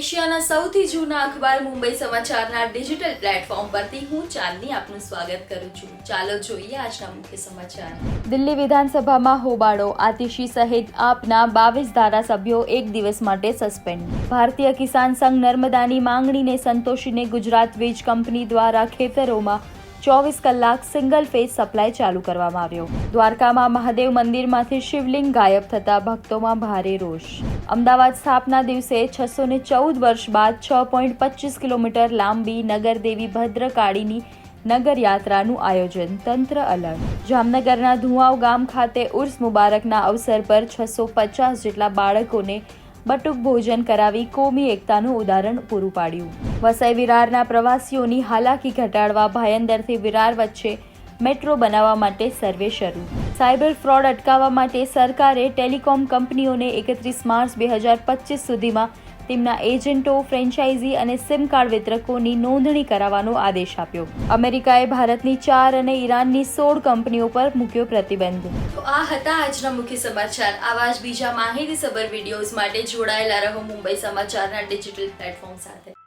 એશિયાના સૌથી જૂના અખબાર મુંબઈ સમાચારના ડિજિટલ પ્લેટફોર્મ પરથી હું ચાંદની આપનું સ્વાગત કરું છું. ચાલો જોઈએ આજના મુખ્ય સમાચાર. દિલ્હી વિધાનસભામાં હોબાળો. આતિશી સહિત આપના બાવીસ ધારાસભ્યો એક દિવસ માટે સસ્પેન્ડ. ભારતીય કિસાન સંઘ નર્મદાની માંગણીને સંતોષીને ગુજરાત વીજ કંપની દ્વારા ખેતરોમાં ચોવીસ કલાક સિંગલ ફેઝ સપ્લાય ચાલુ કરવામાં આવ્યો. દ્વારકામાં મહાદેવ મંદિરમાંથી શિવલિંગ ગાયબ થતા ભક્તોમાં ભારે રોષ. અમદાવાદ સ્થાપના દિવસે છસો ને ચૌદ વર્ષ બાદ છ પોઈન્ટ પચીસ કિલોમીટર લાંબી નગરદેવી ભદ્રકાળીની નગરયાત્રાનું આયોજન તંત્ર અલર્ટ જામનગરના ધુવાવ ગામ ખાતે ઉર્સ મુબારકના અવસર પર છસો પચાસ જેટલા બાળકોને બટુક ભોજન કરાવી કોમી એકતાનું ઉદાહરણ પૂરું પાડ્યું. વસઈ વિરારના પ્રવાસીઓની હાલાકી ઘટાડવા ભાયંદરથી વિરાર વચ્ચે મેટ્રો બનાવવા માટે સર્વે શરૂ. સાયબર ફ્રોડ અટકાવવા માટે સરકારે ટેલિકોમ કંપનીઓને એકત્રીસ માર્ચ બે હજાર પચીસ સુધીમાં તેમના એજન્ટો, ફ્રેન્ચાઇઝી અને સિમ કાર્ડ વિતરકોની નોંધણી કરાવવાનો આદેશ આપ્યો. અમેરિકાએ ભારતની ચાર અને ઈરાનની સોળ કંપનીઓ પર મૂક્યો પ્રતિબંધ. તો આ હતા આજના મુખ્ય સમાચાર. આવા જ બીજા માહિતીસભર વિડીયોઝ માટે જોડાયેલા રહો મુંબઈ સમાચારના ડિજિટલ પ્લેટફોર્મ સાથે.